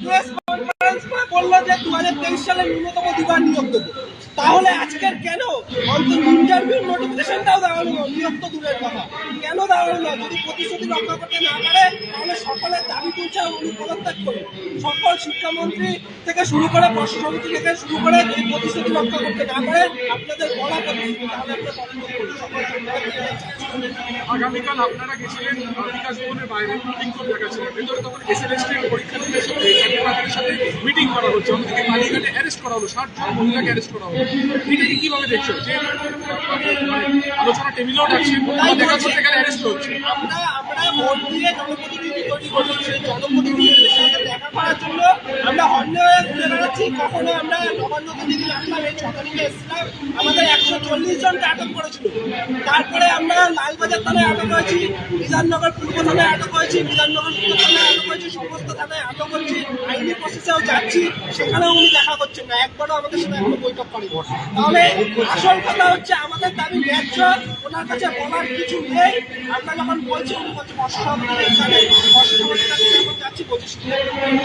Yes, conference করে বলল যে দু হাজার তেইশ সালে ন্যূনতম দুবার নিয়োগ দেবো। তাহলে আজকের কেন? অন্তত ইন্টারভিউ নোটিফিকেশনটাও দেওয়া হলো নিয়োগ তো দূরের কথা। কেন দেওয়া হলো? যদি প্রতিশ্রুতি রক্ষা করতে না পারে, তাহলে সকলের দাবি তুলছে উনি পদত্যাগ করুন। সকল শিক্ষামন্ত্রী থেকে শুরু করে প্রশ্ন সমিতি থেকে শুরু করে যদি প্রতিশ্রুতি রক্ষা করতে না পারে, আপনাদের বলা প্রতিশ্রুতি আগামীকাল আপনারা গেছিলেন বিকাশ ভবনের বাইরে লিঙ্কন দেখা ছিলেন ভেতরে তখন দিতে ছাত্রছাত্রীদের সাথে মিটিং করা হচ্ছে অন্যদিকে কালীঘাটে অ্যারেস্ট করা হলো ষাট জন মহিলাকে অ্যারেস্ট করা হলো। এটাকে কীভাবে দেখছ? যে আলোচনা টেবিলেও ডাকছে দেখা করতে গেলে অ্যারেস্ট হচ্ছে। আমরা আমরা ভোট দিয়ে জনপ্রতিনিধি তৈরি করছি দেখা করার জন্য আমরা হয়ে ঘুরে বেড়াচ্ছি। কখনো আমরা নবান্নকে যেদিন আসলাম এই ছ তারিখে এসেছিলাম। আমাদের একশো চল্লিশ জনকে আটক করেছিল। তারপরে আমরা লালবাজার থানায় আটক হয়েছি, বিধাননগর পূর্ব থানায় আটক হয়েছি, বিধাননগর উত্তর থানায় আটক হয়েছি, সমস্ত থানায় আটক হচ্ছি, আইনি প্রসেসেও যাচ্ছি, সেখানেও উনি দেখা করছেন না। একবারও আমাদের সাথে একটা বৈঠক করেন। তাহলে আসল কথা হচ্ছে আমাদের দাবি ন্যায্য, ওনার কাছে বলার কিছু নেই। আমরা যখন বলছি, উনি বলছে বর্ষা আমাদের এখানে যাচ্ছি বলছি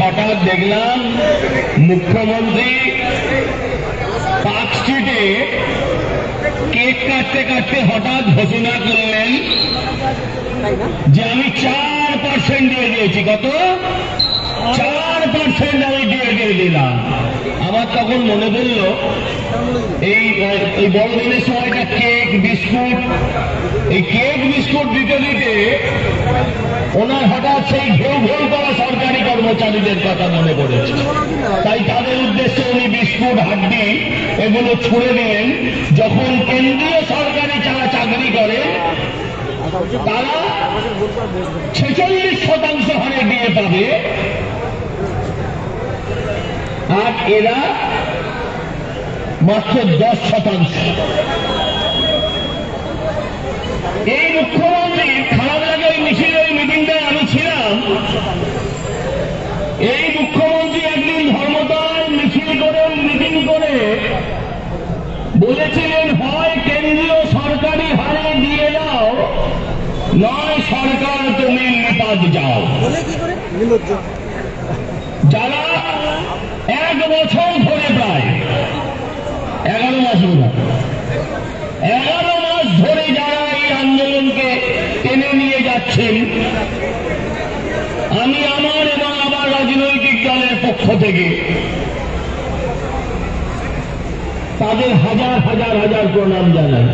হঠাৎ দেখলাম মুখ্যমন্ত্রী পার্ক স্ট্রিটে কেক কাটতে কাটতে হঠাৎ ঘোষণা করলেন যে আমি চার পার্সেন্ট দিয়ে দিয়েছি। কত? চার পার্সেন্ট দিলাম। আমার তখন মনে পড়ল, এই এই বড়দিনের সময়টা কেক, বিস্কুট, এই কেক, বিস্কুট দিতে দিতে ওনার হঠাৎ সেই ঘেউ ঘেউ করা সরকারি কর্মচারীদের কথা মনে পড়েছে। তাই তাদের উদ্দেশ্যে উনি বিস্কুট, হাড্ডি এগুলো ছুড়ে দিলেন যখন কেন্দ্রীয় সরকারি যারা চাকরি করে, তারা ছেচল্লিশ শতাংশ হারে দিয়ে পাবে। আর এরা মাত্র দশ শতাংশ। এই মুখ্যমন্ত্রী খারাপ লাগে ওই মিছিল ওই মিটিংটায় আমি ছিলাম। এই মুখ্যমন্ত্রী একদিন ধর্মতলায় মিছিল করে মিটিং করে বলেছিলেন হয় কেন্দ্রীয় সরকারি হারে দিয়ে দাও নয় সরকার তুমি নিপাত যাও। যারা এক বছর ধরে প্রায়। এগারো মাস এগারো মাস ধরে যারা এই আন্দোলনকে টেনে নিয়ে যাচ্ছেন, আমি আমার এবং আমার রাজনৈতিক দলের পক্ষ থেকে তাদের হাজার হাজার হাজার প্রণাম জানাই।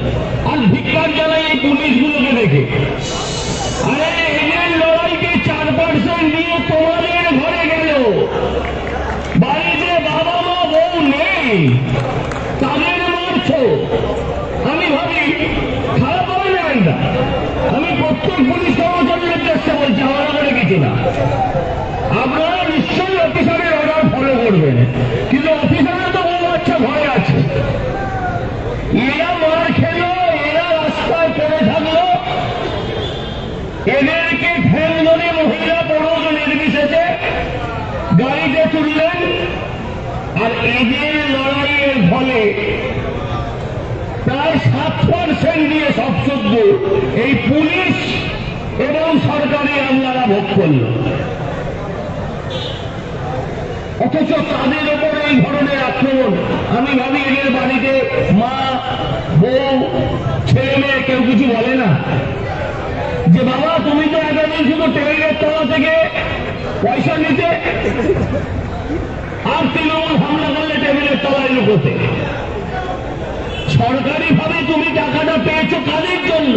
আর ধিক্কার জানাই এই পুলিশগুলোকে দেখে। আরে, এদের লড়াইকে চার পার্সেন্ট দিয়ে তোমাদের ঘরে গেল বাড়িতে বাবা মা বউ নেই, তাদের মারছো আমি ভাবি, খারাপ হবে না এটা? আমি প্রত্যেক পুলিশ কর্মচারীর উদ্দেশ্যে বলছি আমার করে কিছু না। আপনারা নিশ্চয়ই অফিসারের অর্ডার ফলো করবেন। কিন্তু অফিসারের তো বউ বাচ্চা ভয় আছে। এরা মার খেলো আর এদের লড়াইয়ের ফলে প্রায় সাত পার্সেন্ট দিয়ে সবসদ্য এই পুলিশ এবং সরকারি আমলারা ভোগ করল। অথচ তাদের ওপর এই ধরনের আক্রমণ, আমি ভাবি এদের বাড়িতে মা, বউ, ছেলে মেয়ে কেউ কিছু বলে না। যে বাবা, তুমি তো এতদিন শুধু টেবিলের তলা থেকে পয়সা নিতে আর তৃণমূল হামলা করলে টেবিলের তলায় লুকোতে। সরকারি ভাবে তুমি টাকাটা পেয়েছ কাদের জন্য?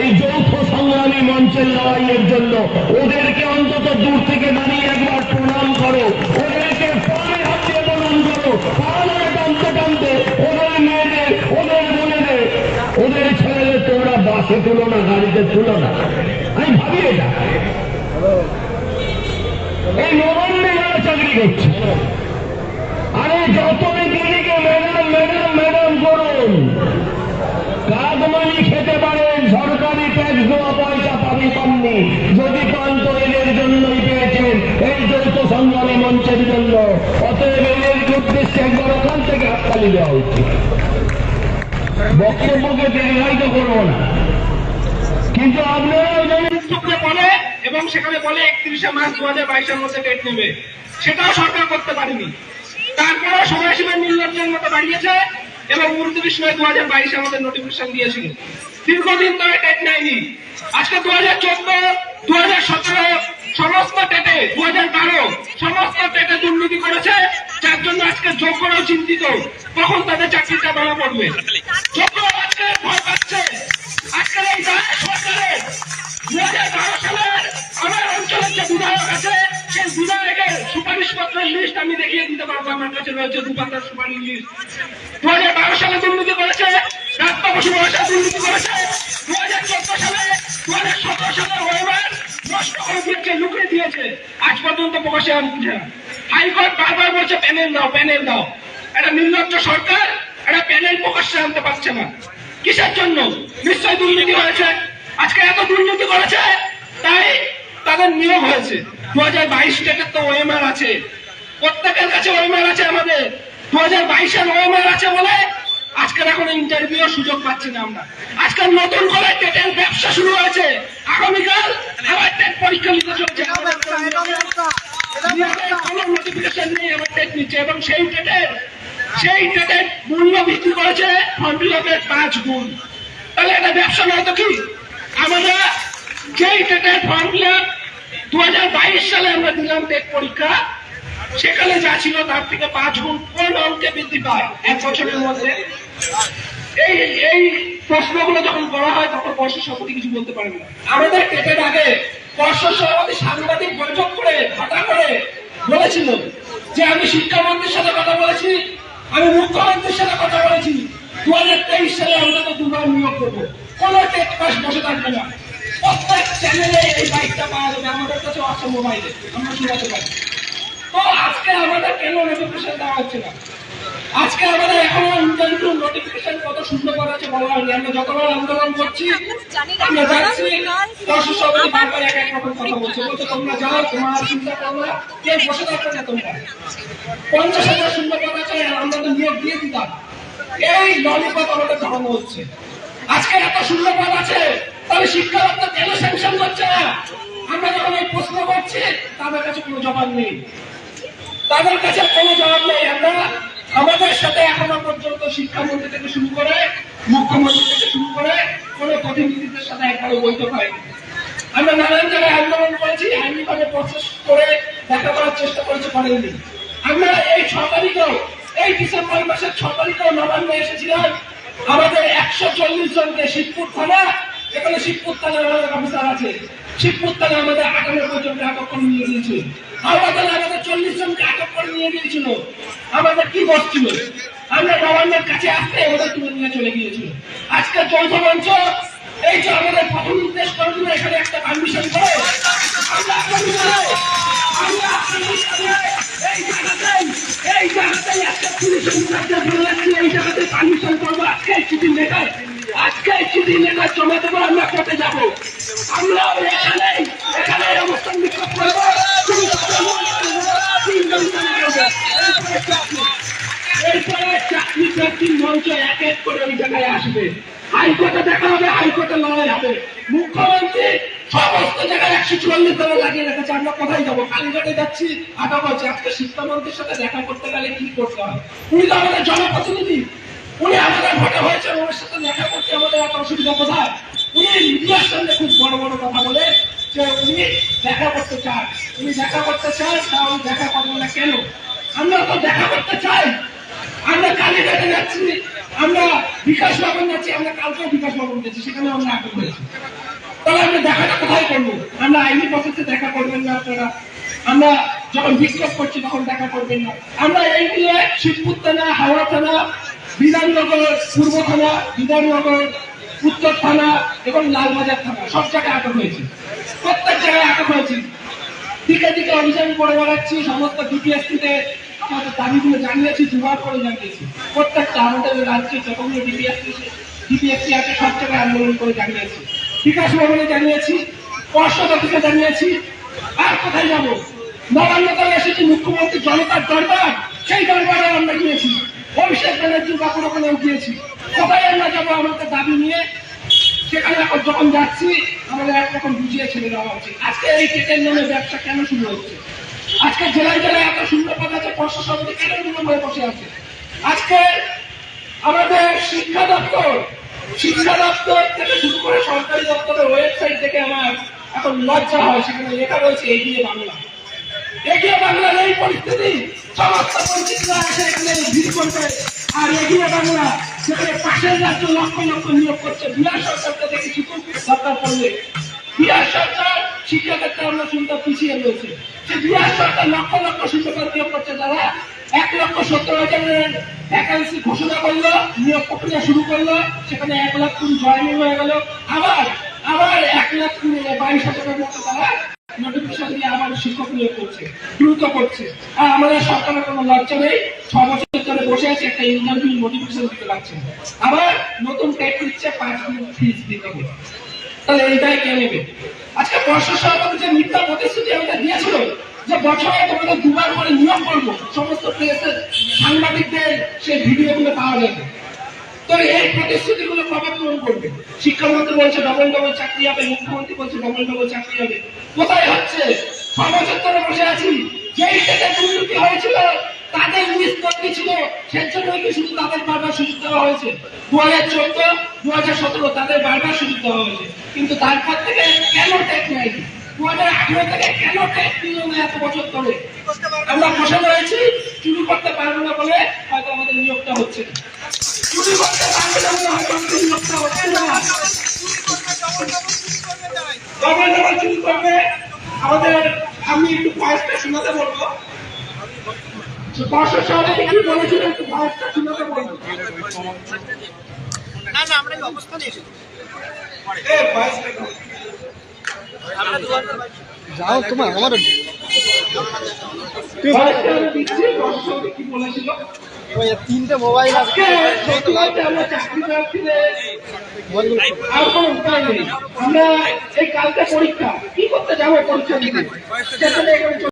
এই যৌথ সংগ্রামী মঞ্চের লড়াইয়ের জন্য। ওদেরকে অন্তত দূর থেকে দাঁড়িয়ে একবার প্রণাম করো। ওদেরকে পায়ে হাত দিয়ে প্রণাম করো। পায়ে টানতে টানতে ওদের মেয়েদের, ওদের বোনেদের, ওদের ছেলেদের তোমরা বাসে তুলো না, গাড়িতে তুলো না আমি ভাবি এটা আরে যতই দিদিকে ম্যাডাম ম্যাডাম ম্যাডাম করুন খেতে পারেন সরকারি ট্যাক্স দেওয়া পয়সা পাবি পাননি যদি পান তো এদের জন্যই পেয়েছেন, এই সংগ্রামী মঞ্চের জন্য। অতএব এদের উদ্দেশ্যে একবার ওখান থেকে হাততালি দেওয়া উচিত। বক্তব্যকে দীর্ঘায়িত কিন্তু আপনারাও জানেন বলে এবং সেখানে বলে একত্রিশে মার্চ দু হাজার বাইশের মধ্যে ডেট নেবে। সেটাও সরকার করতে পারেনি। তারপরেও সময়সীমা নির্লজ্জের মতো বাড়িয়েছে এবং উনত্রিশ মে দু হাজার বাইশে আমাদের নোটিফিকেশন দিয়েছিল। দীর্ঘদিন ধরে ডেট নেয়নি। আজকে দু হাজার চোদ্দ দু হাজার সতেরো, সমস্ত টেটে দু হাজার বারো, সমস্ত টেটে দুর্নীতি করেছে, যার জন্য আজকে যোগ্যরাও চিন্তিত। কখন তাদের চাকরিটা ধরা পড়বে? যোগ্যরাও আজকে ভয় পাচ্ছে। আজকের এই সরকারের। দু হাজার বারো সালের আমার সুপারিশপত্রের লিস্ট আমি দেখিয়ে দিতে পারব, আমার কাছে রয়েছে দু পাতার সুপারিশ লিস্ট দু হাজার বারো সালে দুর্নীতি করেছে রাস্তা বয়সে দুর্নীতি করেছে দু হাজার চোদ্দ সালে দু হাজার সতেরো সালে ওয়েবার নষ্ট করে দিয়েছে লুকিয়ে দিয়েছে। আজ পর্যন্ত প্রকাশে আনছে না। হাইকোর্ট বারবার বলছে প্যানেল দাও প্যানেল দাও। একটা নির্লজ্জ সরকার একটা প্যানেল প্রকাশ্যে আনতে পারছে না। কিসের জন্য? নিশ্চয় দুর্নীতি হয়েছে। আজকে এত দুর্নীতি করেছে, তাই তাদের নিয়োগ হয়েছে। দু হাজার বাইশ ডেটের তো ওএমআর আছে। প্রত্যেকের কাছে ওএমআর আছে আমাদের। দু হাজার বাইশের ওএমআর আছে বলে আজকের এখন ইন্টারভিউ সুযোগ পাচ্ছি না আমরা। আজকাল নতুন করে টেটের ব্যবসা শুরু হয়েছে। আগামীকাল আবার টেট পরীক্ষা নিতে চলছে। কোনো নোটিফিকেশন নেই আবার টেট নিচ্ছে। এবং সেই টেটের সেই টেটের মূল্য বৃদ্ধি করেছে ফর্ম ফিল পাঁচ গুণ। তাহলে এটা ব্যবসা নয় তো কি? আমরা যেই টেটের ফর্ম ফিল দু হাজার বাইশ সালে আমরা দিলাম টেট পরীক্ষা। সেখানে যা ছিল তার থেকে পাঁচ গুণ কোন অঙ্কে বৃদ্ধি পায় এক বছরের মধ্যে। এই এই প্রশ্নগুলো যখন করা হয়, তখন পর্ষদ সভাপতি কিছু বলতে পারেন না। আমাদের টেটের আগে পর্ষদ সভাপতি সাংবাদিক বৈঠক করে হঠাৎ করে বলেছিল যে আমি শিক্ষামন্ত্রীর সাথে কথা বলেছি, আমি মুখ্যমন্ত্রীর সাথে কথা বলেছি। দু হাজার তেইশ সালে অন্তত দুবার নিয়োগ করব। কোন টেট পাস বসে থাকবে না। প্রত্যেক চ্যানেলে এই বাইকটা পাওয়া যাবে আমাদের কাছে আছে মোবাইলে আমরা শুনাতে পারি। তো আজকে আমাদের কেন নোটিফিকেশন দেওয়া হচ্ছে না? আজকে আমাদের এখনও ইন্টারভিউ নোটিফিকেশন কত সুন্দর করা আছে বলা হয়নি। আমরা যতবার আন্দোলন করছি আমরা যাচ্ছি দর্শক সবাই বারবার এক এক রকম কথা বলছে। বলছে তোমরা যাও তোমার চিন্তা করো কে বসে থাকবে না তোমরা? পঞ্চাশ হাজার শূন্য পদ আছে আমরা তো নিয়োগ দিয়ে দিতাম। এই ললিপপ আমাদের ধরানো হচ্ছে। আজকে এত শূন্য পদ আছে। তাহলে শিক্ষা দপ্তর কেন স্যাংশন করছে না? আমরা যখন এই প্রশ্ন করছি, তাদের কাছে কোনো জবাব নেই। তাদের কাছে কোনো জবাব নেই। আমরা আমাদের সাথে এখনও পর্যন্ত শিক্ষামন্ত্রী থেকে শুরু করে, মুখ্যমন্ত্রী থেকে শুরু করে কোনো প্রতিনিধিদের সাথে একবারও বৈঠক হয়নি। আমরা নানান জায়গায় আন্দোলন করেছি আইনিভাবে প্রসেস করে দেখা করার চেষ্টা করেছি করেননি আমরা এই ছ তারিখেও, এই ডিসেম্বর মাসের ছ তারিখেও নবান্নে এসেছিলাম। আমাদের একশো চল্লিশ জনকে শিবপুর থানা এখানে শিবপুর থানার আমাদের অফিসার আছে। শিবপুর আমাদের আটানব্বই জনকে আটক করে নিয়ে গিয়েছিল। হাওড়া থানা আমাদের চল্লিশ জনকে আটক করে নিয়ে গিয়েছিল। আমাদের কি বসছিল আমরা নবান্নের কাছে আসতে আমাদের তুলে নিয়ে চলে গিয়েছিল। আজকে যৌথ মঞ্চ, এই যে আমাদের প্রথম নির্দেশ করেছিল এখানে একটা পারমিশন করে, আমরা চিঠি লেখার জমা দেবো, আমরা কোর্টে যাব। আমরা এখানেই, এখানে অবস্থান এরপরে চাকরি প্রার্থীর মঞ্চ এক এক করে ওই জায়গায় আসবে। হাইকোর্টে দেখা হবে, হাইকোর্টে লড়াই হবে। মুখ্যমন্ত্রী সমস্ত জায়গায় একশো চুয়াল্লিশ ধরে লাগিয়ে রেখেছে, আমরা কোথায় যাব? কালীঘাটে যাচ্ছি আটক হচ্ছে আজকে শিক্ষামন্ত্রীর সাথে দেখা করতে গেলে কি করতে হয়? উনি তো আমাদের জনপ্রতিনিধি উনি আমাদের ভোটে হয়েছে ওনার সাথে দেখা করতে আমাদের এত অসুবিধা কোথায়? উনি মিডিয়ার সামনে খুব বড় বড় কথা বলে যে উনি দেখা করতে চান। উনি দেখা করতে চান তাও দেখা করব না কেন? আমরা তো দেখা করতে চাই। আমরা কালীঘাটে যাচ্ছি, আমরা বিকাশ ভবন যাচ্ছি, আমরা কালকেও বিকাশ ভবন গেছি সেখানে আমরা আটক হয়েছি। তাহলে আমরা দেখাটা কোথায় করব? আমরা আইনি প্রসেসে দেখা করবেন না আপনারা। আমরা যখন বিক্ষোভ করছি, তখন দেখা করবেন না। আমরা এই নিয়ে শিবপুর থানা, হাওড়া থানা বিধাননগর পূর্ব থানা বিধাননগর উত্তর থানা এবং লালবাজার থানা, সব জায়গায় আটক হয়েছে। প্রত্যেক জায়গায় আটক হয়েছে। দিকে দিকে অভিযান করে বেড়াচ্ছি, সমস্ত ডিপিএসপিতে আমাদের দাবিগুলো জানিয়েছি দুবার করে জানিয়েছি। প্রত্যেকটা আমাদের রাজ্যে যতগুলো ডিপিএসপি ডিপিএসপি আছে সব জায়গায় আন্দোলন করে জানিয়েছি। বিকাশ ভবনে জানিয়েছি, পর্ষদ জানিয়েছি, আর কোথায় যাব? নবান্নতলে এসেছি, মুখ্যমন্ত্রী জনতার দরবার, সেই দরবারে আমরা গিয়েছি। অভিষেক ব্যানার্জি বাপুর ওখানেও গিয়েছি কোথায় আমরা যাব? আমাদের দাবি নিয়ে সেখানে যখন যাচ্ছি, আমাদের একরকম বুঝিয়ে ছেড়ে দেওয়া উচিত। আজকে এই টেটের নামে ব্যবসা কেন শুরু হচ্ছে? আজকে জেলায় জেলায় এত সুন্দর পদ আছে সমিতি কেন দুটো হয়ে বসে আছে? আজকে আমাদের শিক্ষা দপ্তর শিক্ষা দপ্তর থেকে শুরু করে সরকারি দপ্তরের ওয়েবসাইট থেকে আমার এখন লজ্জা হয়। সেখানে লেখা রয়েছে এগিয়ে বাংলা। এগিয়ে বাংলার এই পরিস্থিতি সমস্ত পরিস্থিতিরা করবে। আর এগিয়ে বাংলা সেখানে পাশের রাজ্য লক্ষ লক্ষ নিয়োগ করছে, বিহার সরকারকে দেখেছি খুব সরকার করলে। বিহার সরকার শিক্ষাক্ষেত্রে আমরা শুনতে পিছিয়ে রয়েছে। সে বিহার সরকার লক্ষ লক্ষ শিক্ষক নিয়োগ করছে যারা এক লক্ষ সত্তর হাজারের ভ্যাকান্সি ঘোষণা করল, নিয়োগ প্রক্রিয়া শুরু করল, সেখানে এক লাখ কুড়ি জয়েনিং হয়ে গেল। আবার আবার এক লাখ বাইশ হাজারের মতো তারা আবার শিক্ষক নিয়োগ করছে, দ্রুত করছে। আর আমাদের সরকারের কোনো লজ্জা নেই, ছ বছর ধরে বসে আছে একটা ইন্টারভিউ নোটিফিকেশন দিতে পারছে আবার নতুন টেট দিচ্ছে, পাঁচ দিন ফিস দিতে হবে। তাহলে এইটাই কে নেবে? আজকে বর্ষা সরকার যে মিথ্যা প্রতিশ্রুতি আমাদের দিয়েছিল, যে বছরে তোমাদের দুবার করে নিয়োগ করব, সমস্ত প্রেসের সাংবাদিকদের সেই ভিডিওগুলো পাওয়া যাবে তো এই প্রতিশ্রুতিগুলো কবে পূরণ করবে? শিক্ষামন্ত্রী বলছে ডবল ডবল চাকরি হবে, মুখ্যমন্ত্রী বলছে ডবল ডবল চাকরি হবে। কোথায় হচ্ছে? ছ বছর ধরে বসে আছি। যেই থেকে দুর্নীতি হয়েছিল তাদের নিষ্পত্তি ছিল। সেই জন্যই কি শুধু তাদের বারবার সুযোগ দেওয়া হয়েছে। দু হাজার চোদ্দ দু হাজার সতেরো তাদের বারবার সুযোগ দেওয়া হয়েছে। কিন্তু তারপর থেকে কেন ট্যাক্স নেয়নি? দু হাজার আঠেরো থেকে কেন ট্যাক্স নিল না এত বছর ধরে? আমরা বসে রয়েছি চুরি করতে পারব না বলে হয়তো আমাদের নিয়োগটা হচ্ছে চুরি করতে পারবে না বলে হয়তো আমাদের নিয়োগটা হচ্ছে না। ডবল চুরি করবে? আমাদের আমি একটু ভয়েসটা শোনাতে বলব। বর্ষা শহরে কি বলেছিল একটু ভয়েসটা শোনাতে বলব? না আমরা এই অবস্থানে এসেছি। যাও তোমার আমার দিচ্ছি কি বলেছিল? তিনটে মোবাইল আছে আমরা এই কালকে পরীক্ষা। কি করতে যাব পরীক্ষা